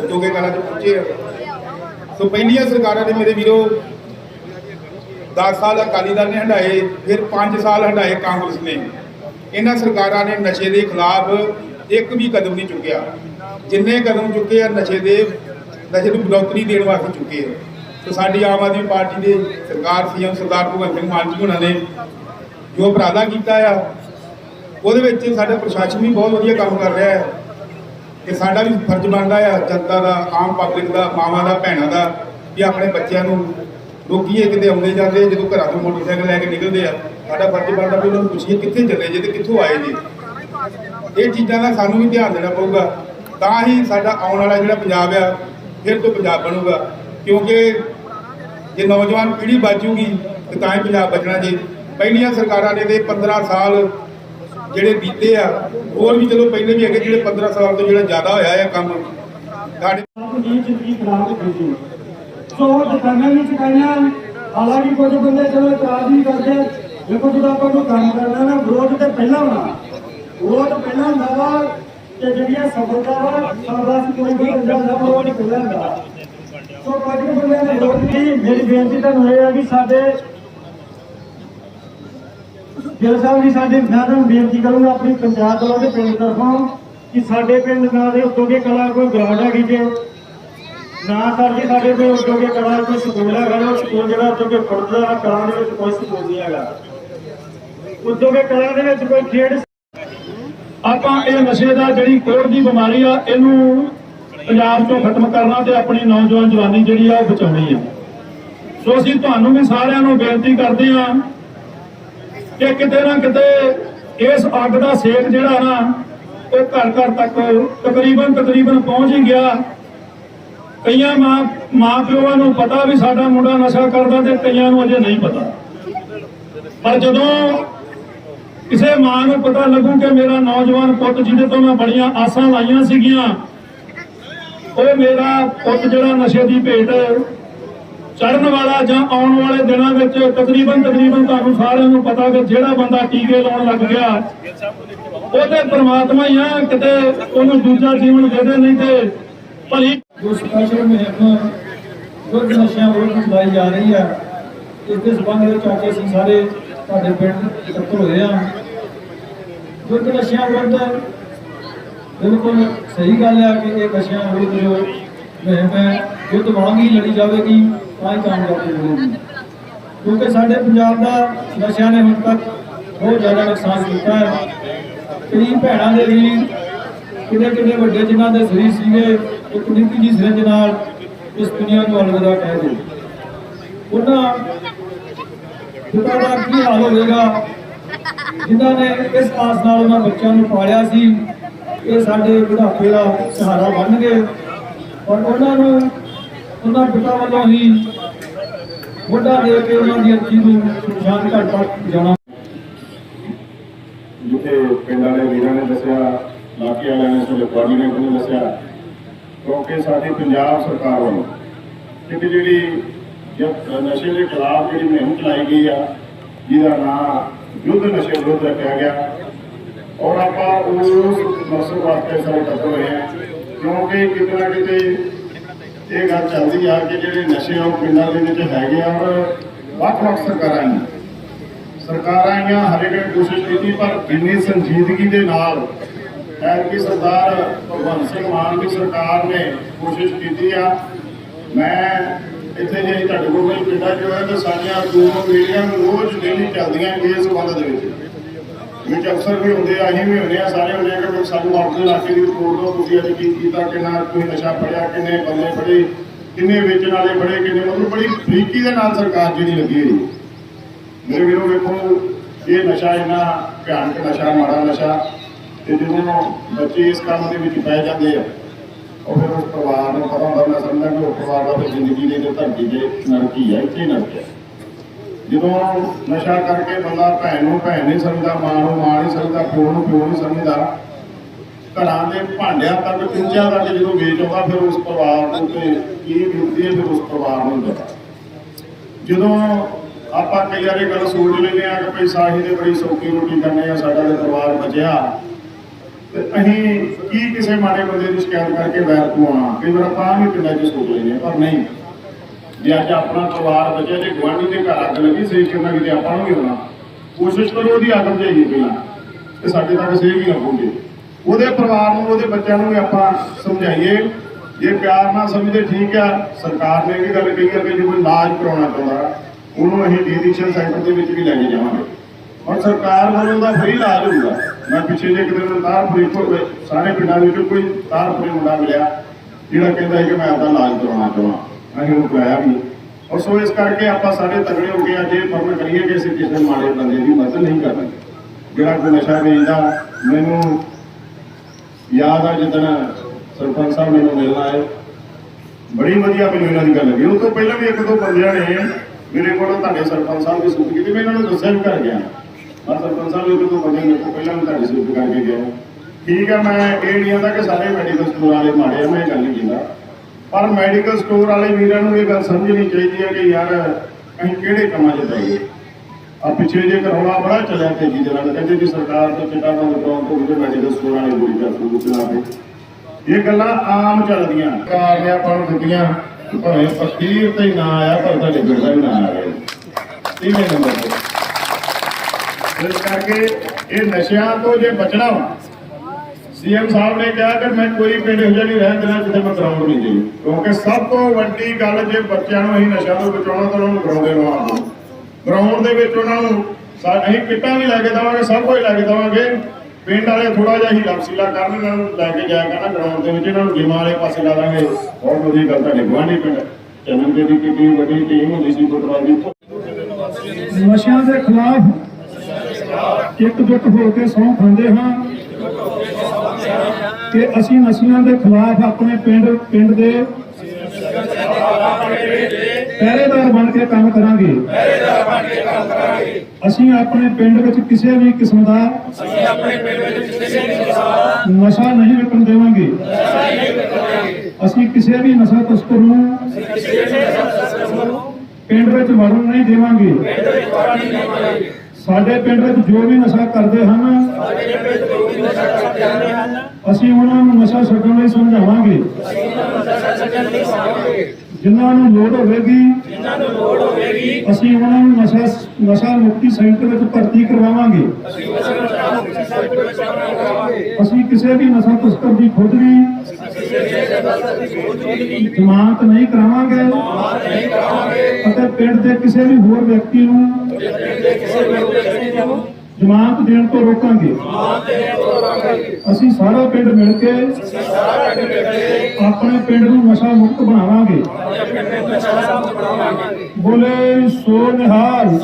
ਦੋਗੇ ਕਲਾ ਚ ਪਹੁੰਚੇ ਆ। ਸੋ ਪਹਿਲੀਆਂ ਸਰਕਾਰਾਂ ਨੇ ਮੇਰੇ ਵੀਰੋ 10 ਸਾਲ ਅਕਾਲੀ ਦਲ ਨੇ ਹੰਡਾਏ, ਫਿਰ 5 ਸਾਲ ਹੰਡਾਏ ਕਾਂਗਰਸ ਨੇ। ਇਹਨਾਂ ਸਰਕਾਰਾਂ ਨੇ ਨਸ਼ੇ ਦੇ ਖਿਲਾਫ ਇੱਕ ਵੀ ਕਦਮ ਨਹੀਂ ਚੁੱਕਿਆ। ਜਿੰਨੇ ਕਦਮ ਚੁੱਕੇ ਆ, ਨਸ਼ੇ ਦੇ, ਨਸ਼ੇ ਨੂੰ ਬੜੋਤਰੀ ਦੇਣ ਵਾਸਤੇ ਚੁੱਕੇ ਆ। ਸੋ ਸਾਡੀ ਆਮ ਆਦਮੀ ਪਾਰਟੀ ਦੇ ਸਰਕਾਰ ਸੀਐਮ ਸਰਦਾਰ ਭਗਵੰਤ ਸਿੰਘ ਮਾਨ ਜੀ ਹੋਣਾ ਨੇ ਜੋ ਉਪਰਾਲਾ ਕੀਤਾ ਆ, ਉਹਦੇ ਵਿੱਚ ਸਾਡਾ ਪ੍ਰਸ਼ਾਸਨ ਵੀ ਬਹੁਤ ਵਧੀਆ ਕੰਮ ਕਰ ਰਿਹਾ ਹੈ ਕਿ ਸਾਡਾ ਵੀ ਫਰਜ਼ ਬਣਦਾ ਆ ਜਨਤਾ ਦਾ, ਆਮ ਪਬਲਿਕ ਦਾ, ਮਾਵਾਂ ਦਾ, ਭੈਣਾਂ ਦਾ, ਵੀ ਆਪਣੇ ਬੱਚਿਆਂ ਨੂੰ ਰੋਕੀਏ, ਕਿਤੇ ਆਉਂਦੇ ਜਾਂਦੇ, ਜਦੋਂ ਘਰਾਂ ਤੋਂ ਮੋਟਰਸਾਈਕਲ ਲੈ ਕੇ ਨਿਕਲਦੇ ਆ, ਸਾਡਾ ਫਰਜ਼ ਬਣਦਾ ਵੀ ਉਹਨਾਂ ਨੂੰ ਪੁੱਛੀਏ ਕਿੱਥੇ ਚੱਲੇ ਜੇ ਤੇ ਕਿੱਥੋਂ ਆਏ ਜੀ। ਇਹ ਚੀਜ਼ਾਂ ਦਾ ਸਾਨੂੰ ਵੀ ਧਿਆਨ ਦੇਣਾ ਪਊਗਾ। ਤਾਂ ਹੀ ਸਾਡਾ ਆਉਣ ਵਾਲਾ ਜਿਹੜਾ ਪੰਜਾਬ ਆ, ਫਿਰ ਤੋਂ ਪੰਜਾਬ ਬਣੂਗਾ। ਕਿਉਂਕਿ ਜੇ ਨੌਜਵਾਨ ਪੀੜ੍ਹੀ ਬਚੂਗੀ ਤੇ ਤਾਂ ਹੀ ਪੰਜਾਬ ਬਚਣਾ ਜੇ। ਪਹਿਲੀਆਂ ਸਰਕਾਰਾਂ ਨੇ ਤੇ 15 ਸਾਲ ਜਿਹੜੇ ਬੀਤੇ ਆ, ਹੋਰ ਵੀ ਚਲੋ ਪਹਿਲੇ ਵੀ ਹੈਗੇ ਜਿਹੜੇ 15 ਸਾਲ ਤੋਂ ਜਿਹੜਾ ਜ਼ਿਆਦਾ ਹੋਇਆ ਹੈ ਕੰਮ। ਸਾਡੇ ਆਪਣੀ ਜ਼ਿੰਦਗੀ ਖਰਾਬ ਹੋ ਗਈ ਸੋ। ਦੁਕਾਨਾਂ ਵੀ ਚੁਕਾਈਆਂ ਹਾਲਾਂਕਿ ਕੁਝ ਬੰਦੇ ਚਲੋ ਇਤਰਾਜ਼ ਵੀ ਕਰਦੇ ਦੇਖੋ ਜਦੋਂ ਆਪਾਂ ਕੋਈ ਕੰਮ ਕਰਨਾ ਨਾ, ਵਿਰੋਧ ਤੇ ਪਹਿਲਾਂ ਹੋਣਾ। ਵਿਰੋਧ ਪਹਿਲਾਂ ਹੁੰਦਾ ਵਾ ਤੇ ਜਿਹੜੀਆਂ ਸਫਲਤਾ ਵਾ ਸਾਡਾ ਕੋਈ ਵੀ ਅੰਦਰ ਵਿਰੋਧ ਪਹਿਲਾਂ ਹੁੰਦਾ। ਸੋ ਕੁਝ ਕੁ ਨੇ ਵਿਰੋਧ ਕੀ ਮੇਰੀ ਬੇਨਤੀ ਤੁਹਾਨੂੰ ਇਹ ਹੈ ਕਿ ਸਾਡੇ ਗਿਲ ਸਾਹਿਬ ਜੀ, ਸਾਡੇ ਮੈਂ ਤੁਹਾਨੂੰ ਬੇਨਤੀ ਕਰੂੰਗਾ ਆਪਣੀ ਪੰਜਾਬ ਵੱਲੋਂ ਤੇ ਪਿੰਡ ਤਰਫੋਂ ਕਿ ਸਾਡੇ ਪਿੰਡ ਨਾਲ ਦੇ ਉਦੋਗੇ ਕਲਾ ਕੋਈ ਗਰਾਊਂਡ ਹੈਗੀ ਜੇ। ਨਾ ਕਰਕੇ ਸਾਡੇ ਕੋਲ ਉਦੋਗੇ ਕਲਾ ਕੋਈ ਸਕੂਲ ਹੈਗਾ ਉਹ ਸਕੂਲ ਜਿਹੜਾ ਉਦੋਗੇ ਫੁੱਟਦਾ ਕਲਾ ਦੇ ਵਿੱਚ ਕੋਈ ਸਕੂਲ ਨਹੀਂ ਹੈਗਾ। ਉਦੋਗੇ ਕਲਾ ਦੇ ਵਿੱਚ ਕੋਈ ਖੇਡ ਆਪਾਂ ਇਹ ਨਸ਼ੇ ਦਾ ਜਿਹੜੀ ਕੋੜ ਦੀ ਬਿਮਾਰੀ ਆ, ਇਹਨੂੰ ਪੰਜਾਬ ਤੋਂ ਖਤਮ ਕਰਨਾ ਤੇ ਆਪਣੀ ਨੌਜਵਾਨ ਜਵਾਨੀ ਜਿਹੜੀ ਆ, ਉਹ ਬਚਾਉਣੀ ਆ। ਸੋ ਅਸੀਂ ਤੁਹਾਨੂੰ ਵੀ ਸਾਰਿਆਂ ਨੂੰ ਬੇਨਤੀ ਕਰਦੇ ਆ ਕਿ ਕਿਤੇ ਨਾ ਕਿਤੇ ਇਸ ਅੱਗ ਦਾ ਸੇਕ ਜਿਹੜਾ ਨਾ ਉਹ ਘਰ ਘਰ ਤੱਕ ਤਕਰੀਬਨ ਤਕਰੀਬਨ ਪਹੁੰਚ ਹੀ ਗਿਆ। ਕਈਆਂ ਮਾਂ ਮਾਂ ਪਿਓਾਂ ਨੂੰ ਪਤਾ ਵੀ ਸਾਡਾ ਮੁੰਡਾ ਨਸ਼ਾ ਕਰਦਾ ਤੇ ਕਈਆਂ ਨੂੰ ਅਜੇ ਨਹੀਂ ਪਤਾ। ਪਰ ਜਦੋਂ ਕਿਸੇ ਮਾਂ ਨੂੰ ਪਤਾ ਲੱਗੂ ਕਿ ਮੇਰਾ ਨੌਜਵਾਨ ਪੁੱਤ ਜਿਹਦੇ ਤੋਂ ਮੈਂ ਬੜੀਆਂ ਆਸਾਂ ਲਾਈਆਂ ਸੀਗੀਆਂ, ਉਹ ਮੇਰਾ ਪੁੱਤ ਜਿਹੜਾ ਨਸ਼ੇ ਦੀ ਭੇਟ ਚੜਨ ਵਾਲਾ ਜਾਂ ਆਉਣ ਵਾਲੇ ਦਿਨਾਂ ਵਿੱਚ ਤਕਰੀਬਨ ਤਕਰੀਬਨ ਤੁਹਾਨੂੰ ਸਾਰਿਆਂ ਨੂੰ ਪਤਾ ਕਿ ਜਿਹੜਾ ਬੰਦਾ ਟੀਕੇ ਲਾਉਣ ਲੱਗ ਗਿਆ, ਉਹਦੇ ਪਰਮਾਤਮਾ ਹੀ ਆ, ਕਿਤੇ ਉਹਨੂੰ ਦੂਜਾ ਜੀਵਨ ਦੇ ਨਹੀਂ ਤੇ ਭਲੀ ਜੋ ਸਪੈਸ਼ਲ ਮੁਹਿੰਮ ਗੁਰਦ ਨਸ਼ਿਆਂ ਵਿਰੁੱਧ ਚਲਾਈ ਜਾ ਰਹੀ ਹੈ ਇਸ ਦੇ ਸਬੰਧ ਵਿੱਚ ਕੇ ਅਸੀਂ ਸਾਰੇ ਤੁਹਾਡੇ ਪਿੰਡ ਇਕੱਠੇ ਹੋਏ ਆ। ਗੁਰਦ ਨਸ਼ਿਆਂ ਵਿਰੁੱਧ ਬਿਲਕੁਲ ਸਹੀ ਗੱਲ ਹੈ ਕਿ ਇਹ ਨਸ਼ਿਆਂ ਵਿਰੁੱਧ ਜੋ ਮੁਹਿੰਮ ਹੈ ਯੁੱਧ ਵਾਂਗ ਹੀ ਲੜੀ ਜਾਵੇਗੀ। ਤਾਂ ਹੀ ਕਾਮਯਾਬੀ ਹੋਵੇਗੀ ਕਿਉਂਕਿ ਸਾਡੇ ਪੰਜਾਬ ਦਾ ਨਸ਼ਿਆਂ ਨੇ ਹੁਣ ਤੱਕ ਬਹੁਤ ਜ਼ਿਆਦਾ ਨੁਕਸਾਨ ਕੀਤਾ ਹੈ। ਕਈ ਭੈਣਾਂ ਦੇ ਵੀ ਕਿੰਨੇ ਕਿੰਨੇ ਵੱਡੇ ਜਿਨ੍ਹਾਂ ਦੇ ਸਰੀਰ ਸੀਗੇ, ਇੱਕ ਨਿੱਕੀ ਜੀ ਸਿਰੰਜ ਨਾਲ ਇਸ ਦੁਨੀਆ ਨੂੰ ਅਲਵਿਦਾ ਕਹਿ ਦੇ ਉਹਨਾਂ ਪਿਤਾ ਦਾ ਕੀ ਹਾਲ ਹੋਵੇਗਾ? ਜਿਨ੍ਹਾਂ ਨੇ ਇਸ ਆਸ ਨਾਲ ਉਹਨਾਂ ਬੱਚਿਆਂ ਨੂੰ ਪਾਲਿਆ ਸੀ, ਇਹ ਸਾਡੇ ਬੁਢਾਪੇ ਦਾ ਸਹਾਰਾ ਬਣ ਗਏ। ਔਰ ਉਹਨਾਂ ਨੂੰ ਉਹਨਾਂ ਪਿਤਾ ਵੱਲੋਂ ਹੀ ਮੁੰਡਾ ਦੇ ਕੇ ਉਹਨਾਂ ਦੀ ਅੱਖੀ ਨੂੰ ਸ਼ਾਨ ਘਾਟ ਤੱਕ ਜਾਣਾ। ਜਿੱਥੇ ਪਿੰਡ ਵਾਲੇ ਵੀਰਾਂ ਨੇ ਦੱਸਿਆ ਇਲਾਕੇ ਵਾਲਿਆਂ ਨੇ, ਸਾਡੇ ਕੋਆਰਡੀਨੇਟਰ ਨੇ ਦੱਸਿਆ, ਕਿਉਂਕਿ ਸਾਡੀ ਪੰਜਾਬ ਸਰਕਾਰ ਵੱਲੋਂ ਇੱਕ ਜਿਹੜੀ ਨਸ਼ੇ ਦੇ ਖਿਲਾਫ ਜਿਹੜੀ ਮੁਹਿੰਮ ਚਲਾਈ ਗਈ ਆ, ਜਿਹਦਾ ਨਾਮ ਯੁੱਧ ਨਸ਼ੇ ਵਿਰੁੱਧ ਰੱਖਿਆ ਗਿਆ, ਔਰ ਆਪਾਂ ਉਸ ਮਕਸਦ ਵਾਸਤੇ ਸਾਰੇ ਇਕੱਠੇ ਹੋਏ ਆ, ਕਿਉਂਕਿ ਕਿਤੇ ਨਾ ਕਿਤੇ ਇਹ ਗੱਲ ਚੱਲਦੀ ਆ ਕਿ ਜਿਹੜੇ ਨਸ਼ੇ ਆ ਉਹ ਪਿੰਡਾਂ ਦੇ ਵਿੱਚ ਹੈਗੇ ਆ, ਔਰ ਵੱਖ-ਵੱਖ ਸਰਕਾਰਾਂ ਨੇ ਸਰਕਾਰਾਂ ਆਈਆਂ ਹਰ ਕੋਸ਼ਿਸ਼ ਕੀਤੀ, ਪਰ ਇੰਨੀ ਸੰਜੀਦਗੀ ਦੇ ਨਾਲ ਐਤਕੀ ਸਰਦਾਰ ਭਗਵੰਤ ਸਿੰਘ ਮਾਨ ਦੀ ਸਰਕਾਰ ਨੇ ਕੋਸ਼ਿਸ਼ ਕੀਤੀ ਆ। ਮੈਂ ਇੱਥੇ ਜੇ ਤੁਹਾਡੇ ਕੋਲ ਕੋਈ ਪਿੰਡਾਂ ਜੋ ਹੈ ਤਾਂ ਸਾਡੀਆਂ ਦੋ ਮੀਡੀਆਂ ਰੋਜ਼ ਡੇਲੀ ਚੱਲਦੀਆਂ ਇਸ ਸੰਬੰਧ ਦੇ ਵਿੱਚ। ਵਿੱਚ ਅਫਸਰ ਵੀ ਹੁੰਦੇ ਆ, ਅਸੀਂ ਵੀ ਹੁੰਦੇ ਆ, ਸਾਰੇ ਹੁੰਦੇ ਆ ਕਿ ਸਾਨੂੰ ਆਪਣੇ ਇਲਾਕੇ ਦੀ ਰਿਪੋਰਟ ਦਿਓ, ਤੁਸੀਂ ਅੱਜ ਕੀ ਕੀਤਾ, ਕਿੰਨਾ ਕੋਈ ਨਸ਼ਾ ਫੜਿਆ, ਕਿੰਨੇ ਬੰਦੇ ਫੜੇ, ਕਿੰਨੇ ਵੇਚਣ ਵਾਲੇ ਫੜੇ, ਕਿੰਨੇ, ਮਤਲਬ ਬੜੀ ਫਰੀਕੀ ਦੇ ਨਾਲ ਸਰਕਾਰ ਜਿਹੜੀ ਲੱਗੀ ਹੋਈ। ਮੇਰੇ ਵੀਰੋ, ਵੇਖੋ, ਇਹ ਨਸ਼ਾ ਇੰਨਾ ਭਿਆਨਕ ਨਸ਼ਾ, ਮਾੜਾ ਨਸ਼ਾ, ਤੇ ਜਦੋਂ ਬੱਚੇ ਇਸ ਕੰਮ ਦੇ ਵਿੱਚ ਪੈ ਜਾਂਦੇ ਆ, ਉਹ ਫਿਰ ਉਸ ਪਰਿਵਾਰ ਨੂੰ ਪਤਾ ਹੁੰਦਾ, ਮੈਂ ਸਮਝਦਾ ਕਿ ਉਹ ਪਰਿਵਾਰ ਦਾ ਜ਼ਿੰਦਗੀ ਦੇ ਤੇ ਧਰਤੀ ਤੇ ਨਰਕੀ ਹੈ ਇੱਥੇ ਹੀ ਨਰਕ ਹੈ ਜਦੋਂ ਨਸ਼ਾ ਕਰਕੇ ਬੰਦਾ ਭੈਣ ਨੂੰ ਭੈਣ ਨਹੀਂ ਸਮਝਦਾ ਮਾਂ ਨੂੰ ਮਾਂ ਨਹੀਂ ਸਮਝਦਾ ਪਿਓ ਨੂੰ ਪਿਓ ਨਹੀਂ ਸਮਝਦਾ ਘਰਾਂ ਦੇ ਭਾਂਡਿਆਂ ਤੱਕ ਚੁੰਝਿਆਂ ਤੱਕ ਜਦੋਂ ਵੇਚ ਆਉਂਦਾ ਫਿਰ ਉਸ ਪਰਿਵਾਰ ਨੂੰ ਤੇ ਕੀ ਬੀਤਦੀ ਹੈ ਫਿਰ ਉਸ ਪਰਿਵਾਰ ਨੂੰ ਪਤਾ ਜਦੋਂ ਆਪਾਂ ਕਈ ਵਾਰੀ ਗੱਲ ਸੋਚ ਲੈਂਦੇ ਆ ਕਿ ਭਈ ਸਾਹੀ ਦੇ ਬੜੀ ਸੌਖੀ ਰੋਟੀ ਕਰਨੇ ਆ ਸਾਡਾ ਤੇ ਪਰਿਵਾਰ ਬਚਿਆ ਤੇ ਅਸੀਂ ਕੀ ਕਿਸੇ ਮਾੜੇ ਬੰਦੇ ਦੀ ਸ਼ਿਕਾਇਤ ਕਰਕੇ ਵੈਰ ਪਵਾਉਣਾ ਕਈ ਵਾਰ ਆਪਾਂ ਵੀ ਪਿੰਡਾਂ 'ਚ ਸੋਚ ਲੈਂਦੇ ਹਾਂ, ਪਰ ਨਹੀਂ। ਜੇ ਅੱਜ ਆਪਣਾ ਪਰਿਵਾਰ ਬਚੇ ਤੇ ਗੁਆਂਢੀ ਦੇ ਘਰ ਅੱਗ ਲੱਗੀ ਸਹੀ ਕਰਨਾ ਕਿਤੇ ਆਪਾਂ ਨੂੰ ਵੀ ਹੋਣਾ। ਕੋਸ਼ਿਸ਼ ਕਰੋ ਉਹਦੀ ਅੱਗ ਬੁਝਾਈਏ ਪਹਿਲਾਂ, ਤੇ ਸਾਡੇ ਤੱਕ ਸਹੀ ਹੀ ਨਾ ਹੋਵੇ ਉਹਦੇ ਪਰਿਵਾਰ ਨੂੰ, ਉਹਦੇ ਬੱਚਿਆਂ ਨੂੰ ਵੀ ਆਪਾਂ ਸਮਝਾਈਏ। ਜੇ ਪਿਆਰ ਨਾਲ ਸਮਝਦੇ, ਠੀਕ ਆ, ਸਰਕਾਰ ਨੇ ਇਹ ਵੀ ਗੱਲ ਕਹੀ ਆ ਕਿ ਜੇ ਕੋਈ ਇਲਾਜ ਕਰਾਉਣਾ ਚਾਹੁੰਦਾ, ਉਹਨੂੰ ਅਸੀਂ ਡੀਐਡਿਕਸ਼ਨ ਸੈਂਟਰ ਦੇ ਵਿੱਚ ਵੀ ਲੈ ਕੇ ਜਾਵਾਂਗੇ। ਔਰ ਸਰਕਾਰ ਵੱਲੋਂ ਦਾ ਫ੍ਰੀ ਇਲਾਜ ਹੋਊਗਾ ਮੈਂ ਪਿੱਛੇ ਜੇ ਕਿਤੇ ਨੂੰ ਤਾਰ ਫਰੀਦਕੋਟ ਸਾਰੇ ਪਿੰਡਾਂ ਵਿੱਚ ਕੋਈ ਤਾਰ ਫਰੀ ਮੁੰਡਾ ਮਿਲਿਆ, ਜਿਹੜਾ ਕਹਿੰਦਾ ਹੈ ਕਿ ਮੈਂ ਆਪਦਾ ਇਲਾਜ ਕਰਾਉਣਾ ਚਾਹੁੰਦਾ। ਅਸੀਂ ਉਹਨੂੰ ਕਰਾਇਆ ਵੀ ਔਰ ਸੋ ਇਸ ਕਰਕੇ ਆਪਾਂ ਸਾਰੇ ਤਗੜੇ ਹੋ ਗਏ ਅੱਜ ਇਹ ਫਰਮ ਕਰੀਏ ਕਿ ਅਸੀਂ ਕਿਸੇ ਮਾੜੇ ਬੰਦੇ ਦੀ ਮਦਦ ਨਹੀਂ ਕਰਨੀ ਜਿਹੜਾ ਕੋਈ ਨਸ਼ਾ ਵੇਚਦਾ, ਮੈਨੂੰ ਯਾਦ ਆ ਜਿੱਦਣ ਸਰਪੰਚ ਸਾਹਿਬ ਮੈਨੂੰ ਮਿਲਣ ਆਏ। ਬੜੀ ਵਧੀਆ ਮੈਨੂੰ ਇਹਨਾਂ ਦੀ ਗੱਲ ਲੱਗੀ। ਉਹ ਤੋਂ ਪਹਿਲਾਂ ਵੀ ਇੱਕ ਦੋ ਬੰਦਿਆਂ ਨੇ ਮੇਰੇ ਕੋਲ ਤੁਹਾਡੇ ਸਰਪੰਚ ਸਾਹਿਬ ਦੀ ਸੂਟ ਕੀਤੀ ਮੈਂ ਇਹਨਾਂ ਨੂੰ ਦੱਸਿਆ ਵੀ ਕਰ ਗਿਆ। ਮੈਂ ਸਰਪੰਚ ਸਾਹਿਬ ਇੱਕ ਦੋ ਬੰਦਿਆਂ ਮੇਰੇ ਕੋਲ ਪਹਿਲਾਂ ਵੀ ਤੁਹਾਡੀ ਸੂਟ ਕਰਕੇ ਗਿਆ। ਠੀਕ ਆ, ਮੈਂ ਇਹ ਨਹੀਂ ਆਂਦਾ ਕਿ ਸਾਰੇ ਮੈਡੀਕਲ ਸਟੋਰ ਵਾਲੇ ਮਾੜੇ ਆ, ਮੈਂ ਇਹ ਗੱਲ ਨਹੀਂ ਕਹਿੰਦਾ। ਪਰ ਮੈਡੀਕਲ ਸਟੋਰ ਵਾਲੇ ਵੀਰਾਂ ਨੂੰ ਇਹ ਗੱਲ ਸਮਝਣੀ ਚਾਹੀਦੀ ਹੈ ਕਿ ਯਾਰ ਅਸੀਂ ਕਿਹੜੇ ਕੰਮਾਂ 'ਚ ਪੈ ਆ ਪਿੱਛੇ ਜੇ ਕਰੋਨਾ ਬੜਾ ਚੱਲਿਆ ਤੇਜ਼ੀ ਦੇ ਨਾਲ ਕਹਿੰਦੇ ਕਿ ਸਰਕਾਰ ਤੋਂ ਚਿੱਟਾ ਬੰਦ ਕਰਾਉਣ ਤੋਂ ਜਿਹੜੇ ਮੈਡੀਕਲ ਸਟੋਰ ਵਾਲੇ ਬੁਰੀ ਕਰ ਸੂਟ ਚਲਾ ਇਹ ਗੱਲਾਂ ਆਮ ਚੱਲਦੀਆਂ। ਸਰਕਾਰ ਨੇ ਆਪਾਂ ਨੂੰ ਦਿੱਤੀਆਂ ਭਾਵੇਂ ਫਕੀਰ ਤੇ ਨਾ ਆਇਆ, ਪਰ ਤੁਹਾਡੇ ਪਿੰਡ ਵੀ ਨਾ ਆ ਤੀਵੇਂ ਨੰਬਰ ਤੇ। ਇਸ ਕਰਕੇ ਇਹ ਨਸ਼ਿਆਂ ਤੋਂ ਜੇ ਬਚਣਾ ਵਾ ਸੀਐਮ ਸਾਹਿਬ ਨੇ ਕਿਹਾ ਕਿ ਮੈਂ ਕੋਈ ਪਿੰਡ ਇਹੋ ਜਿਹਾ ਰਹਿਣ ਦੇਣਾ ਜਿੱਥੇ ਮੈਂ ਗਰਾਊਂਡ ਨਹੀਂ ਜਾਈ ਕਿਉਂਕਿ ਸਭ ਤੋਂ ਵੱਡੀ ਗੱਲ ਜੇ ਬੱਚਿਆਂ ਨੂੰ ਅਸੀਂ ਨਸ਼ਿਆਂ ਤੋਂ ਬਚਾਉਣਾ ਤਾਂ ਉਹਨਾਂ ਨੂੰ ਗਰਾਊਂਡੇ ਲਵਾਉਣਾ ਗਰਾਊਂਡ ਦੇ ਵਿੱਚ ਉਹਨਾਂ ਨੂੰ ਅਸੀਂ ਕਿੱਟਾਂ ਵੀ ਲੈ ਕੇ ਦੇਵਾਂਗੇ, ਸਭ ਕੁਝ ਲੈ ਕੇ ਦੇਵਾਂਗੇ। ਪਿੰਡ ਵਾਲੇ ਥੋੜਾ ਜਿਹਾ ਹੀ ਲਫਸੀਲਾ ਕਰਨ, ਇਹਨਾਂ ਨੂੰ ਲੈ ਕੇ ਜਾਇਆ ਕਰਨਾ ਗਰਾਊਂਡ ਦੇ ਵਿੱਚ। ਇਹਨਾਂ ਨੂੰ ਗੇਮਾਂ ਵਾਲੇ ਪਾਸੇ ਲਾ ਦਾਂਗੇ। ਬਹੁਤ ਵਧੀਆ ਗੱਲ ਤੁਹਾਡੇ, ਗੁਆਂਢੀ ਪਿੰਡ। ਚੰਨਨ ਦੇ ਦੀ ਕਿੰਨੀ ਵੱਡੀ ਟੀਮ ਹੁੰਦੀ ਸੀ ਫੁੱਟਬਾਲ ਦੀ। ਨਸ਼ਿਆਂ ਦੇ ਖਿਲਾਫ ਇਕਜੁੱਟ ਹੋ ਕੇ ਸਹੁੰ ਖਾਂਦੇ ਹਾਂ। ਕਿ ਅਸੀਂ ਨਸ਼ਿਆਂ ਦੇ ਖਿਲਾਫ ਆਪਣੇ ਪਿੰਡ ਪਿੰਡ ਦੇ ਪਹਿਰੇਦਾਰ ਬਣ ਕੇ ਕੰਮ ਕਰਾਂਗੇ। ਅਸੀਂ ਆਪਣੇ ਪਿੰਡ ਵਿੱਚ ਕਿਸੇ ਵੀ ਕਿਸਮ ਦਾ ਨਸ਼ਾ ਨਹੀਂ ਵਿਕਣ ਦੇਵਾਂਗੇ। ਅਸੀਂ ਕਿਸੇ ਵੀ ਨਸ਼ਾ ਤਸਕਰ ਨੂੰ ਪਿੰਡ ਵਿੱਚ ਵੜਨ ਨਹੀਂ ਦੇਵਾਂਗੇ। ਸਾਡੇ ਪਿੰਡ ਵਿੱਚ ਜੋ ਵੀ ਨਸ਼ਾ ਕਰਦੇ ਹਨ, ਅਸੀਂ ਉਹਨਾਂ ਨੂੰ ਨਸ਼ਾ ਛੱਡਣ ਲਈ ਸਮਝਾਵਾਂਗੇ। ਜਿਨ੍ਹਾਂ ਨੂੰ ਲੋੜ ਹੋਵੇਗੀ, ਅਸੀਂ ਉਹਨਾਂ ਨੂੰ ਨਸ਼ਾ ਨਸ਼ਾ ਮੁਕਤੀ ਸੈਂਟਰ ਵਿੱਚ ਭਰਤੀ ਕਰਵਾਵਾਂਗੇ। ਅਸੀਂ ਕਿਸੇ ਵੀ ਨਸ਼ਾ ਤਸਕਰ ਦੀ ਖੁਦ ਵੀ ਜ਼ਮਾਨਤ ਨਹੀਂ ਕਰਾਵਾਂਗੇ। ਅਤੇ ਪਿੰਡ ਦੇ ਕਿਸੇ ਵੀ ਹੋਰ ਵਿਅਕਤੀ ਨੂੰ ਜ਼ਮਾਨਤ ਦੇਣ ਤੋਂ ਰੋਕਾਂਗੇ। ਅਸੀਂ ਸਾਰਾ ਪਿੰਡ ਮਿਲ ਕੇ ਆਪਣੇ ਪਿੰਡ ਨੂੰ ਨਸ਼ਾ ਮੁਕਤ ਬਣਾਵਾਂਗੇ। ਬੋਲੇ ਸੋ ਨਿਹਾਲ।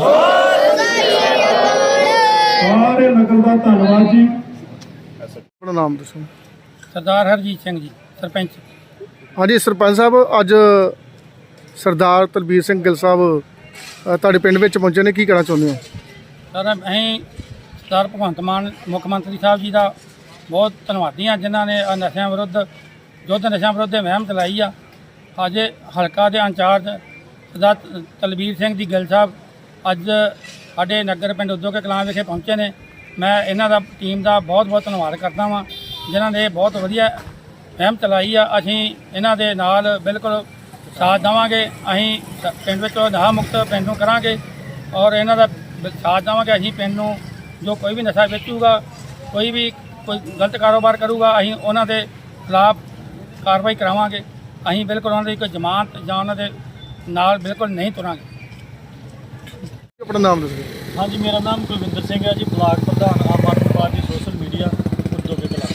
ਸਾਰੇ ਨਗਰ ਦਾ ਧੰਨਵਾਦ ਜੀ। ਆਪਣਾ ਨਾਮ ਦੱਸੋ। ਸਰਦਾਰ ਹਰਜੀਤ ਸਿੰਘ ਜੀ। ਸਰਪੰਚ। ਹਾਂਜੀ ਸਰਪੰਚ ਸਾਹਿਬ ਅੱਜ ਸਰਦਾਰ ਤਲਬੀਰ ਸਿੰਘ ਗਿੱਲ ਸਾਹਿਬ ਅ, ਤੁਹਾਡੇ ਪਿੰਡ ਵਿੱਚ ਪਹੁੰਚੇ ਨੇ ਕੀ ਕਹਿਣਾ ਚਾਹੁੰਦੇ ਹੋ? ਸਰ ਅਸੀਂ ਸਰਦਾਰ ਭਗਵੰਤ ਮਾਨ ਮੁੱਖ ਮੰਤਰੀ ਸਾਹਿਬ ਜੀ ਦਾ ਬਹੁਤ ਧੰਨਵਾਦੀ ਹਾਂ ਜਿਨ੍ਹਾਂ ਨੇ ਆਹ ਨਸ਼ਿਆਂ ਵਿਰੁੱਧ ਯੁੱਧ ਨਸ਼ਿਆਂ ਵਿਰੁੱਧ ਦੀ ਮੁਹਿੰਮ ਚਲਾਈ ਆ। ਅੱਜ ਹਲਕਾ ਦੇ ਇੰਚਾਰਜ ਸਰਦਾਰ ਤ- ਤਲਬੀਰ ਸਿੰਘ ਜੀ ਗਿੱਲ ਸਾਹਿਬ ਅੱਜ ਸਾਡੇ ਨਗਰ ਪਿੰਡ ਉਦੋਕੇ ਕਲਾਂ ਵਿਖੇ ਪਹੁੰਚੇ ਨੇ। ਮੈਂ ਇਹਨਾਂ ਦਾ ਟੀਮ ਦਾ ਬਹੁਤ ਬਹੁਤ ਧੰਨਵਾਦ ਕਰਦਾ ਵਾਂ ਜਿਨ੍ਹਾਂ ਨੇ ਬਹੁਤ ਵਧੀਆ ਮੁਹਿੰਮ ਚਲਾਈ ਆ। ਅਸੀਂ ਇਹਨਾਂ ਦੇ ਨਾਲ ਬਿਲਕੁਲ ਸਾਥ ਦੇਵਾਂਗੇ। ਅਸੀਂ ਸ- ਪਿੰਡ ਵਿੱਚ ਨਸ਼ਾ ਮੁਕਤ ਪਿੰਡ ਨੂੰ ਕਰਾਂਗੇ ਔਰ ਇਹਨਾਂ ਦਾ ਬ- ਸਾਥ ਦੇਵਾਂਗੇ। ਅਸੀਂ ਪਿੰਡ ਨੂੰ ਜੋ ਕੋਈ ਵੀ ਨਸ਼ਾ ਵੇਚੂਗਾ ਕੋਈ ਵੀ ਕੋਈ ਗਲਤ ਕਾਰੋਬਾਰ ਕਰੂਗਾ ਅਸੀਂ ਉਹਨਾਂ ਦੇ ਖਿਲਾਫ ਕਾਰਵਾਈ ਕਰਾਵਾਂਗੇ। ਅਸੀਂ ਬਿਲਕੁਲ ਉਹਨਾਂ ਦੀ ਕੋਈ ਜ਼ਮਾਨਤ ਜਾਂ ਉਹਨਾਂ ਦੇ ਨਾਲ ਬਿਲਕੁਲ ਨਹੀਂ ਤੁਰਾਂਗੇ। ਆਪਣਾ ਨਾਮ ਦੱਸੋ। ਹਾਂਜੀ ਮੇਰਾ ਨਾਮ ਕੁਲਵਿੰਦਰ ਸਿੰਘ ਹੈ ਜੀ ਬਲਾਕ ਪ੍ਰਧਾਨ। Aam Aadmi Party social media Udoke Kalan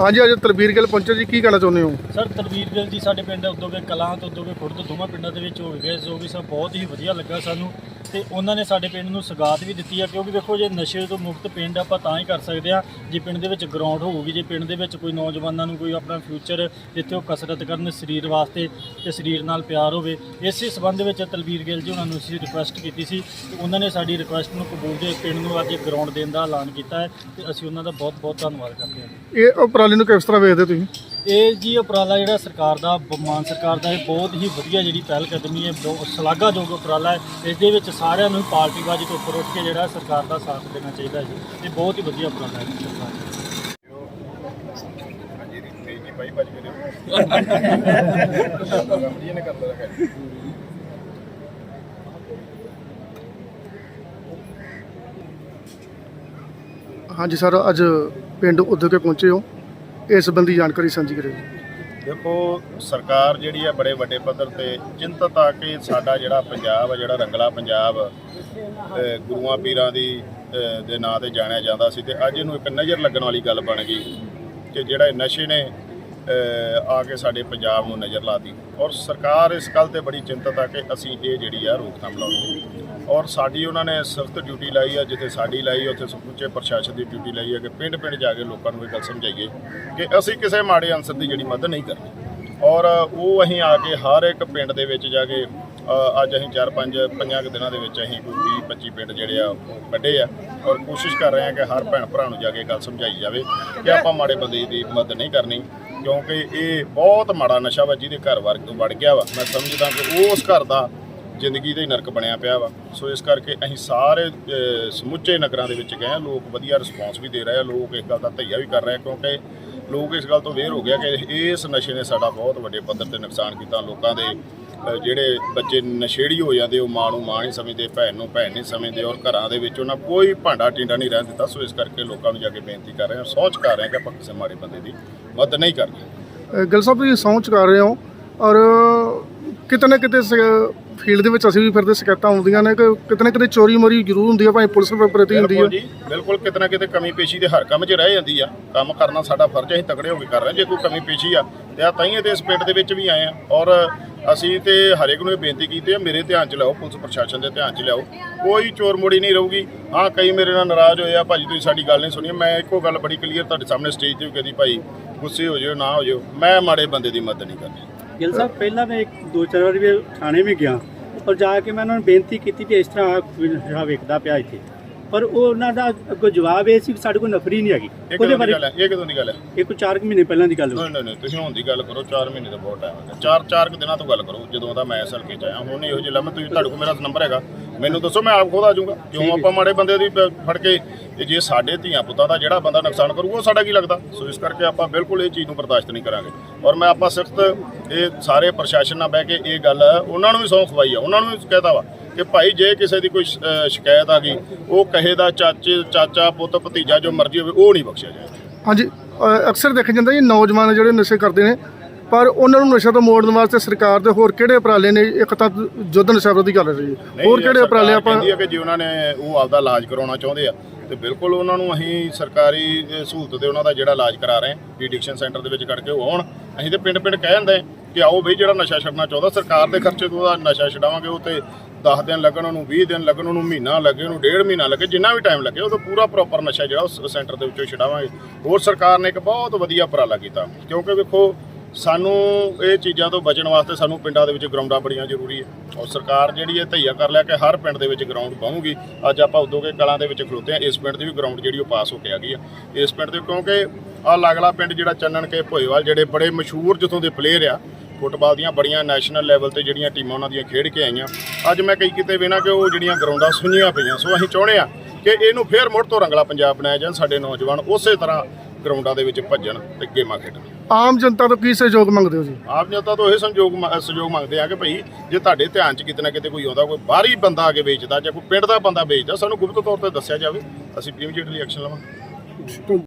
ਹਾਂਜੀ, ਅੱਜ ਤਲਬੀਰ ਗਿੱਲ ਪਹੁੰਚੇ ਜੀ, ਕੀ ਕਹਿਣਾ ਚਾਹੁੰਦੇ ਹੋ? ਸਰ, ਤਲਵੀਰ ਗਿੱਲ ਜੀ, ਸਾਡੇ ਪਿੰਡ ਉਦੋਗੇ ਕਲਾਂ ਤੇ ਉਦੋਗੇ ਖੁਰਦ, ਦੋਵਾਂ ਪਿੰਡਾਂ ਦੇ ਵਿੱਚ ਹੋ ਗਏ, ਜੋ ਵੀ ਸਭ ਬਹੁਤ ਹੀ ਵਧੀਆ ਲੱਗਾ ਸਾਨੂੰ। ਤੇ ਉਹਨਾਂ ਨੇ ਸਾਡੇ ਪਿੰਡ ਨੂੰ ਸਗਾਤ ਵੀ ਦਿੱਤੀ ਆ, ਕਿਉਂਕਿ ਵੇਖੋ ਜੇ ਨਸ਼ੇ ਤੋਂ ਮੁਕਤ ਪਿੰਡ ਆਪਾਂ ਤਾਂ ਹੀ ਕਰ ਸਕਦੇ ਆ, ਜੇ ਪਿੰਡ ਦੇ ਵਿੱਚ ਗਰਾਊਂਡ ਹੋਊਗੀ, ਜੇ ਪਿੰਡ ਦੇ ਵਿੱਚ ਕੋਈ ਨੌਜਵਾਨਾਂ ਨੂੰ ਕੋਈ ਆਪਣਾ ਫਿਊਚਰ ਜਿੱਥੇ ਉਹ ਕਸਰਤ ਕਰਨ ਸਰੀਰ ਵਾਸਤੇ ਤੇ ਸਰੀਰ ਨਾਲ ਪਿਆਰ ਹੋਵੇ, ਇਸੇ ਸਬੰਧ ਵਿੱਚ ਤਲਵੀਰ ਗਿੱਲ ਜੀ ਉਹਨਾਂ ਨੂੰ ਅਸੀਂ ਰਿਕੁਐਸਟ ਕੀਤੀ ਸੀ ਤੇ ਉਹਨਾਂ ਨੇ ਸਾਡੀ ਰਿਕੁਐਸਟ ਨੂੰ ਕਬੂਲ ਦੇ ਪਿੰਡ ਨੂੰ ਅੱਜ ਗਰਾਊਂਡ ਦੇਣ ਦਾ ਐਲਾਨ ਕੀਤਾ ਹੈ ਤੇ ਅਸੀਂ ਉਹਨਾਂ ਦਾ ਬਹੁਤ ਬਹੁਤ ਧੰਨਵਾਦ ਕਰਦੇ ਹਾਂ। ਇਹ ਉਪਰਾਲੇ ਨੂੰ ਕਿਸ ਤਰ੍ਹਾਂ ਵੇਖਦੇ ਤੁਸੀਂ? ਇਹ ਜੀ ਉਪਰਾਲਾ ਜਿਹੜਾ ਸਰਕਾਰ ਦਾ ਬ- ਮਾਨ ਸਰਕਾਰ ਦਾ, ਇਹ ਬਹੁਤ ਹੀ ਵਧੀਆ ਜਿਹੜੀ ਪਹਿਲ ਕਦਮੀ ਹੈ ਬਹੁਤ ਸ਼ਲਾਘਾਯੋਗ ਉਪਰਾਲਾ ਹੈ। ਇਸ ਦੇ ਵਿੱਚ ਸਾਰਿਆਂ ਨੂੰ ਪਾਰਟੀਬਾਜ਼ੀ ਤੋਂ ਉੱਪਰ ਉੱਠ ਕੇ ਜਿਹੜਾ ਸਰਕਾਰ ਦਾ ਸਾਥ ਦੇਣਾ ਚਾਹੀਦਾ ਜੀ। ਇਹ ਬਹੁਤ ਹੀ ਵਧੀਆ ਉਪਰਾਲਾ ਹੈ ਸਰਕਾਰ ਦਾ। ਭੱਜ ਕੇ ਰਿਹਾ ਇਹਨੇ ਕਰ ਲਿਆ ਹੈ ਹਾਂਜੀ, ਸਰ, ਅੱਜ ਪਿੰਡ ਉਦੋਕੇ ਪਹੁੰਚੇ ਹੋ। ਇਸ ਸੰਬੰਧੀ ਜਾਣਕਾਰੀ ਸਾਂਝੀ ਕਰਿਓ ਦੇਖੋ, ਸਰਕਾਰ ਜਿਹੜੀ ਆ ਬੜੇ ਵੱਡੇ ਪੱਧਰ ਤੇ ਚਿੰਤਤ ਆ ਕਿ ਸਾਡਾ ਜਿਹੜਾ ਪੰਜਾਬ ਆ, ਜਿਹੜਾ ਰੰਗਲਾ ਪੰਜਾਬ ਗੁਰੂਆਂ ਪੀਰਾਂ ਦੀ ਦੇ ਨਾਂ ਤੇ ਜਾਣਿਆ ਜਾਂਦਾ ਸੀ ਤੇ ਅੱਜ ਇਹਨੂੰ ਇੱਕ ਨਜ਼ਰ ਲੱਗਣ ਵਾਲੀ ਗੱਲ ਬਣ ਗਈ ਕਿ ਜਿਹੜਾ ਨਸ਼ੇ ਨੇ ਆ ਕੇ ਸਾਡੇ ਪੰਜਾਬ ਨੂੰ ਨਜ਼ਰ ਲਾਤੀ। ਔਰ ਸਰਕਾਰ ਇਸ ਗੱਲ ਤੇ ਬੜੀ ਚਿੰਤਤ ਆ ਕਿ ਅਸੀਂ ਇਹ ਜਿਹੜੀ ਆ ਰੋਕਥਾਮ ਲਾਉਣੀ ਔਰ ਸਾਡੀ ਉਹਨਾਂ ਨੇ ਸਖਤ ਡਿਊਟੀ ਲਾਈ ਆ, ਜਿੱਥੇ ਸਾਡੀ ਲਾਈ, ਉੱਥੇ ਸਮੁੱਚੇ ਪ੍ਰਸ਼ਾਸਨ ਦੀ ਡਿਊਟੀ ਲਾਈ ਆ ਕਿ ਪਿੰਡ ਪਿੰਡ ਜਾ ਕੇ ਲੋਕਾਂ ਨੂੰ ਇਹ ਗੱਲ ਸਮਝਾਈਏ ਕਿ ਅਸੀਂ ਕਿਸੇ ਮਾੜੇ ਅਨਸਰ ਦੀ ਜਿਹੜੀ ਮਦਦ ਨਹੀਂ ਕਰਨੀ ਔਰ ਉਹ ਅਸੀਂ ਆ ਕੇ ਹਰ ਇੱਕ ਪਿੰਡ ਦੇ ਵਿੱਚ ਜਾ ਕੇ ਅੱਜ ਅਸੀਂ 4-5 ਪੰਜਾਂ ਕੁ ਦਿਨਾਂ ਦੇ ਵਿੱਚ ਅਸੀਂ ਕੋਈ 20-25 ਪਿੰਡ ਜਿਹੜੇ ਆ, ਉਹ ਕੱਢੇ ਆ। ਔਰ ਕੋਸ਼ਿਸ਼ ਕਰ ਰਹੇ ਆ ਕਿ ਹਰ ਭੈਣ ਭਰਾ ਨੂੰ ਜਾ ਕੇ ਗੱਲ ਸਮਝਾਈ ਜਾਵੇ ਕਿ ਆਪਾਂ ਮਾੜੇ ਬੰਦੇ ਦੀ ਮਦਦ ਨਹੀਂ ਕਰਨੀ, ਕਿਉਂਕਿ ਇਹ ਬਹੁਤ ਮਾੜਾ ਨਸ਼ਾ ਵਾ ਜਿਹਦੇ ਘਰ ਵਰਗ ਤੋਂ ਵੜ ਗਿਆ ਵਾ। ਮੈਂ ਸਮਝਦਾ ਕਿ ਉਸ ਘਰ ਦਾ ਜ਼ਿੰਦਗੀ ਦਾ ਹੀ ਨਰਕ ਬਣਿਆ ਪਿਆ ਵਾ। ਸੋ ਇਸ ਕਰਕੇ ਅਸੀਂ ਸਾਰੇ ਸਮੁੱਚੇ ਨਗਰਾਂ ਦੇ ਵਿੱਚ ਗਏ ਹਾਂ। ਲੋਕ ਵਧੀਆ ਰਿਸਪੌਂਸ ਵੀ ਦੇ ਰਹੇ ਆ। ਲੋਕ ਇਸ ਗੱਲ ਦਾ ਧਈਆ ਵੀ ਕਰ ਰਹੇ ਕਿਉਂਕਿ ਲੋਕ ਇਸ ਗੱਲ ਤੋਂ ਵੇਰ ਹੋ ਗਿਆ ਕਿ ਇਸ ਨਸ਼ੇ ਨੇ ਸਾਡਾ ਬਹੁਤ ਵੱਡੇ ਪੱਧਰ ਤੇ ਨੁਕਸਾਨ ਕੀਤਾ। ਲੋਕਾਂ ਦੇ ਜਿਹੜੇ ਬੱਚੇ ਨਸ਼ੇੜੀ ਹੋ ਜਾਂਦੇ ਉਹ ਮਾਂ ਨੂੰ ਮਾਂ ਨਹੀਂ ਸਮਝਦੇ ਭੈਣ ਨੂੰ ਭੈਣ ਨਹੀਂ ਸਮਝਦੇ ਔਰ ਘਰਾਂ ਦੇ ਵਿੱਚ ਉਹਨਾਂ ਕੋਈ ਭਾਂਡਾ ਟਿੰਡਾ ਨਹੀਂ ਰਹਿ ਦਿੱਤਾ। ਸੋ ਇਸ ਕਰਕੇ ਲੋਕਾਂ ਨੂੰ ਜਾ ਕੇ ਬੇਨਤੀ ਕਰ ਰਹੇ ਹਾਂ ਸੋਚ ਕਰ ਰਹੇ ਹਾਂ ਕਿ ਆਪਾਂ ਕਿਸੇ ਮਾੜੇ ਬੰਦੇ ਦੀ ਮਦਦ ਨਹੀਂ ਕਰਨੀ ਅ, ਗਿੱਲ ਸਾਹਿਬ ਤੁਸੀਂ ਸਹੁੰ ਕਰ ਰਹੇ ਹੋ ਔਰ ਕਿਤੇ ਨਾ ਕਿਤੇ ਫੀਲਡ ਦੇ ਵਿੱਚ ਅਸੀਂ ਵੀ ਫਿਰਦੇ ਸ਼ਿਕਾਇਤਾਂ ਆਉਂਦੀਆਂ ਨੇ ਕਿ ਕਿਤੇ ਨਾ ਕਿਤੇ ਚੋਰੀ ਮੋਰੀ ਜ਼ਰੂਰ ਹੁੰਦੀ ਹੈ ਭਾਵੇਂ ਪੁਲਿਸ ਪ੍ਰਤੀ ਹੁੰਦੀ ਹੈ ਬਿਲਕੁਲ ਜੀ ਕਿਤੇ ਨਾ ਕਿਤੇ ਕਮੀ ਪੇਸ਼ੀ ਦੇ ਹਰ ਕੰਮ 'ਚ ਰਹਿ ਜਾਂਦੀ ਆ। ਕੰਮ ਕਰਨਾ ਸਾਡਾ ਫਰਜ਼ ਹੈ, ਅਸੀਂ ਤਕੜੇ ਹੋ ਕੇ ਕਰ ਰਹੇ ਹਾਂ। ਜੇ ਕੋਈ ਕਮੀ ਪੇਸ਼ੀ ਆ ਤੇ ਆ ਤਾਈਏ ਤੇ ਇਸ ਪਿੰਡ ਦੇ ਵਿੱਚ ਵੀ ਆਏ ਆ। ਔਰ ਅਸੀਂ ਤੇ ਹਰੇਕ ਨੂੰ ਇਹ ਬੇਨਤੀ ਕੀਤੀ ਹੈ ਮੇਰੇ ਧਿਆਨ 'ਚ ਲਿਆਓ ਪੁਲਿਸ ਪ੍ਰਸ਼ਾਸਨ ਦੇ ਧਿਆਨ 'ਚ ਲਿਆਓ। ਕੋਈ ਚੋਰ ਮੋੜੀ ਨਹੀਂ ਰਹੂਗੀ। ਹਾਂ ਕਈ ਮੇਰੇ ਨਾਲ ਨਾਰਾਜ਼ ਹੋਏ ਆ ਭਾਜੀ ਤੁਸੀਂ ਸਾਡੀ ਗੱਲ ਨਹੀਂ ਸੁਣੀ ਮੈਂ ਇੱਕੋ ਗੱਲ ਬੜੀ ਕਲੀਅਰ ਤੁਹਾਡੇ ਸਾਹਮਣੇ ਸਟੇਜ ਤੇ ਵੀ ਕਹਦੀ ਭਾਈ ਗੁੱਸੇ ਹੋ ਜਾਓ ਨਾ ਹੋ ਜਾਓ ਮੈਂ ਮਾੜੇ ਬੰਦੇ ਦੀ ਮਦਦ ਨਹੀਂ ਕਰਨੀ। ਗਿੱਲ ਸਾਹਿਬ, ਪਹਿਲਾਂ ਮੈਂ ਇੱਕ ਦੋ ਚਾਰ ਵਾਰੀ ਵੀ ਥਾਣੇ ਵੀ ਗਿਆ ਔਰ ਜਾ ਕੇ ਮੈਂ ਉਹਨਾਂ ਨੂੰ ਬੇਨਤੀ ਕੀਤੀ ਕਿ ਇਸ ਤਰ੍ਹਾਂ ਨਸ਼ਾ ਵੇਖਦਾ ਪਿਆ ਇੱਥੇ। ਪਰ ਉਹ ਉਹਨਾਂ ਦਾ ਅੱਗੋਂ ਜਵਾਬ ਇਹ ਸੀ ਕਿ ਸਾਡੇ ਕੋਲ ਨਫਰੀ ਨਹੀਂ ਹੈਗੀ। ਇਹ ਕਦੋਂ ਦੀ ਬਾਰੇ ਗੱਲ ਹੈ? ਇਹ ਕਦੋਂ ਦੀ ਗੱਲ ਹੈ? ਇਹ ਕੋਈ 4 ਮਹੀਨੇ ਪਹਿਲਾਂ ਦੀ ਗੱਲ ਹੋਈ। ਨਹੀਂ ਨਹੀਂ ਨਹੀਂ ਤੁਸੀਂ ਹੁਣ ਦੀ ਗੱਲ ਕਰੋ 4 ਮਹੀਨੇ ਦਾ ਬਹੁਤ ਟਾਈਮ ਹੈ ਚਾਰ ਚਾਰ ਕੁ ਦਿਨਾਂ ਤੋਂ ਗੱਲ ਕਰੋ ਜਦੋਂ ਦਾ ਮੈਂ ਇਸ ਹਲਕੇ ਚ ਆਇਆ। ਹੁਣ ਇਹੋ ਜਿਹੇ ਲੰਮ ਤੁਸੀਂ ਤੁਹਾਡੇ ਕੋਲ ਮੇਰਾ ਨੰਬਰ ਹੈਗਾ। ਮੈਨੂੰ ਦੱਸੋ ਮੈਂ ਆਪ ਖੁਦ ਆ ਜਾਊਂਗਾ। ਕਿਉਂ ਆਪਾਂ ਮਾੜੇ ਬੰਦੇ ਦੀ ਪ- ਫੜ ਕੇ ਤੇ ਜੇ ਸਾਡੇ ਧੀਆਂ ਪੁੱਤਾਂ ਦਾ ਜਿਹੜਾ ਬੰਦਾ ਨੁਕਸਾਨ ਕਰੂਗਾ ਉਹ ਸਾਡਾ ਕੀ ਲੱਗਦਾ? ਸੋ ਇਸ ਕਰਕੇ ਆਪਾਂ ਬਿਲਕੁਲ ਇਹ ਚੀਜ਼ ਨੂੰ ਬਰਦਾਸ਼ਤ ਨਹੀਂ ਕਰਾਂਗੇ। ਔਰ ਮੈਂ ਆਪਾਂ ਸਖਤ ਇਹ ਸਾਰੇ ਪ੍ਰਸ਼ਾਸਨ ਨਾਲ ਬਹਿ ਕੇ ਇਹ ਗੱਲ ਉਹਨਾਂ ਨੂੰ ਵੀ ਸੌਂ ਖਵਾਈ ਆ ਉਹਨਾਂ ਨੂੰ ਵੀ ਕਹਿਤਾ ਵਾ ਕਿ ਭਾਈ ਜੇ ਕਿਸੇ ਦੀ ਕੋਈ ਸ਼ਿਕਾਇਤ ਆ ਗਈ ਉਹ ਕਹੇ ਦਾ ਚਾਚੇ ਚਾਚਾ ਪੁੱਤ ਭਤੀਜਾ ਜੋ ਮਰਜ਼ੀ ਹੋਵੇ ਉਹ ਨਹੀਂ ਬਖਸ਼ਿਆ ਜਾਏਗਾ ਹਾਂਜੀ ਅਕਸਰ ਦੇਖਿਆ ਜਾਂਦਾ ਜੀ ਨੌਜਵਾਨ ਜਿਹੜੇ ਨਸ਼ੇ ਕਰਦੇ ਨੇ ਪਰ ਉਹਨਾਂ ਨੂੰ ਨਸ਼ਾ ਤੋਂ ਮੋੜਨ ਵਾਸਤੇ ਸਰਕਾਰ ਦੇ ਹੋਰ ਕਿਹੜੇ ਉਪਰਾਲੇ ਨੇ ਇੱਕ ਤਾਂ ਯੁੱਧ ਨਸ਼ਾ ਵਿਰੋਧੀ ਗੱਲ ਰਹੀ ਹੋਰ ਕਿਹੜੇ ਉਪਰਾਲੇ ਆਪਾਂ ਕਹਿੰਦੀ ਹੈ ਕਿ ਜੇ ਉਹਨਾਂ ਨੇ ਉਹ ਆਪਦਾ ਇਲਾਜ ਕਰਾਉਣਾ ਚਾਹੁੰਦੇ ਆ ਤੇ ਬਿਲਕੁਲ ਉਹਨਾਂ ਨੂੰ ਅਸੀਂ ਸਰਕਾਰੀ ਸਹੂਲਤ ਤੇ ਉਹਨਾਂ ਦਾ ਜਿਹੜਾ ਇਲਾਜ ਕਰਾ ਰਹੇ ਹਾਂ ਡੀਡਿਕਸ਼ਨ ਸੈਂਟਰ ਦੇ ਵਿੱਚ ਕੱਢ ਕੇ ਉਹ ਆਉਣ। ਅਸੀਂ ਤੇ ਪਿੰਡ ਪਿੰਡ ਕਹਿ ਦਿੰਦੇ ਕਿ ਆਓ ਬਈ ਜਿਹੜਾ ਨਸ਼ਾ ਛੱਡਣਾ ਚਾਹੁੰਦਾ, ਸਰਕਾਰ ਦੇ ਖਰਚੇ ਤੋਂ ਉਹਦਾ ਨਸ਼ਾ ਛਡਾਵਾਂਗੇ, ਉਹ ਤੇ 10 ਦਿਨ ਲੱਗਣ, ਉਹਨੂੰ 20 ਦਿਨ ਲੱਗਣ, ਉਹਨੂੰ ਮਹੀਨਾ ਲੱਗੇ, ਉਹਨੂੰ ਡੇਢ ਮਹੀਨਾ ਲੱਗੇ, ਜਿੰਨਾ ਵੀ ਟਾਈਮ ਲੱਗੇ ਉਹਦਾ ਪੂਰਾ ਪ੍ਰੋਪਰ ਨਸ਼ਾ ਜਿਹੜਾ ਉਸ ਸੈਂਟਰ ਦੇ ਵਿੱਚੋਂ ਛਡਾਵਾਂਗੇ। ਹੋਰ ਸਰਕਾਰ ਨੇ ਇੱਕ ਬਹੁਤ ਵਧੀਆ ਉਪਰਾਲਾ ਕੀਤਾ, ਕਿਉਂਕਿ ਵੇਖੋ ਸਾਨੂੰ ਇਹ ਚੀਜ਼ਾਂ ਤੋਂ ਬਚਣ ਵਾਸਤੇ ਸਾਨੂੰ ਪਿੰਡਾਂ ਦੇ ਵਿੱਚ ਗਰਾਊਂਡਾਂ ਬੜੀਆਂ ਜ਼ਰੂਰੀ ਹੈ। ਔਰ ਸਰਕਾਰ ਜਿਹੜੀ ਹੈ ਧਈਆ ਕਰ ਲਿਆ ਕਿ ਹਰ ਪਿੰਡ ਦੇ ਵਿੱਚ ਗਰਾਊਂਡ ਪਾਉਂਗੀ। ਅੱਜ ਆਪਾਂ ਉਦੋਗੇ ਕਲਾਂ ਦੇ ਵਿੱਚ ਖਲੋਤੇ ਆ ਇਸ ਪਿੰਡ ਦੀ ਵੀ ਗਰਾਊਂਡ ਜਿਹੜੀ ਉਹ ਪਾਸ ਹੋ ਕੇ ਆ ਗਈ ਆ। ਇਸ ਪਿੰਡ ਦੇ ਕਿਉਂਕਿ ਆ ਲਾਗਲਾ ਪਿੰਡ ਜਿਹੜਾ ਚੰਨਣ ਕੇ ਭੋਏਵਾਲ, ਜਿਹੜੇ ਬੜੇ ਮਸ਼ਹੂਰ ਜਿੱਥੋਂ ਦੇ ਪਲੇਅਰ ਆ, ਫੁੱਟਬਾਲ ਦੀਆਂ ਬੜੀਆਂ ਨੈਸ਼ਨਲ ਲੈਵਲ ਤੇ ਜਿਹੜੀਆਂ ਟੀਮਾਂ ਉਹਨਾਂ ਦੀਆਂ ਖੇਡ ਕੇ ਆਈਆਂ। ਅੱਜ ਮੈਂ ਕਈ ਕਿਤੇ ਵੇਣਾ ਕਿ ਉਹ ਜਿਹੜੀਆਂ ਗਰਾਊਂਡਾਂ ਸੁਣੀਆਂ ਪਈਆਂ। ਸੋ ਅਸੀਂ ਚਾਹੁੰਦੇ ਆ ਕਿ ਇਹਨੂੰ ਫੇਰ ਮੁੜ ਤੋਂ ਰੰਗਲਾ ਪੰਜਾਬ ਬਣਾਇਆ ਜਾਣ ਸਾਡੇ ਨੌਜਵਾਨ ਉਸੇ ਤਰ੍ਹਾਂ ਗਰਾਊਂਡਾਂ ਦੇ ਵਿੱਚ ਭੱਜਣ ਤੇ ਗੇਮਾਂ ਖੇਡਣ। ਆਮ ਜਨਤਾ ਤੋਂ ਕੀ ਸਹਿਯੋਗ ਮੰਗਦੇ ਹੋ ਜੀ? ਆਪ ਜਨਤਾ ਤੋਂ ਇਹ ਸੰਯੋਗ ਮ- ਸਹਿਯੋਗ ਮੰਗਦੇ ਆ ਕਿ ਭਈ ਜੇ ਤੁਹਾਡੇ ਧਿਆਨ 'ਚ ਕਿਤੇ ਨਾ ਕਿਤੇ ਕੋਈ ਆਉਂਦਾ ਕੋਈ ਬਾਹਰੀ ਬੰਦਾ ਆ ਕੇ ਵੇਚਦਾ ਜਾਂ ਕੋਈ ਪਿੰਡ ਦਾ ਬੰਦਾ ਵੇਚਦਾ ਸਾਨੂੰ ਗੁਪਤ ਤੌਰ ਤੇ ਦੱਸਿਆ ਜਾਵੇ ਅਸੀਂ ਇਮੀਡੀਏਟਲੀ ਐਕਸ਼ਨ ਲਵਾਂਗੇ।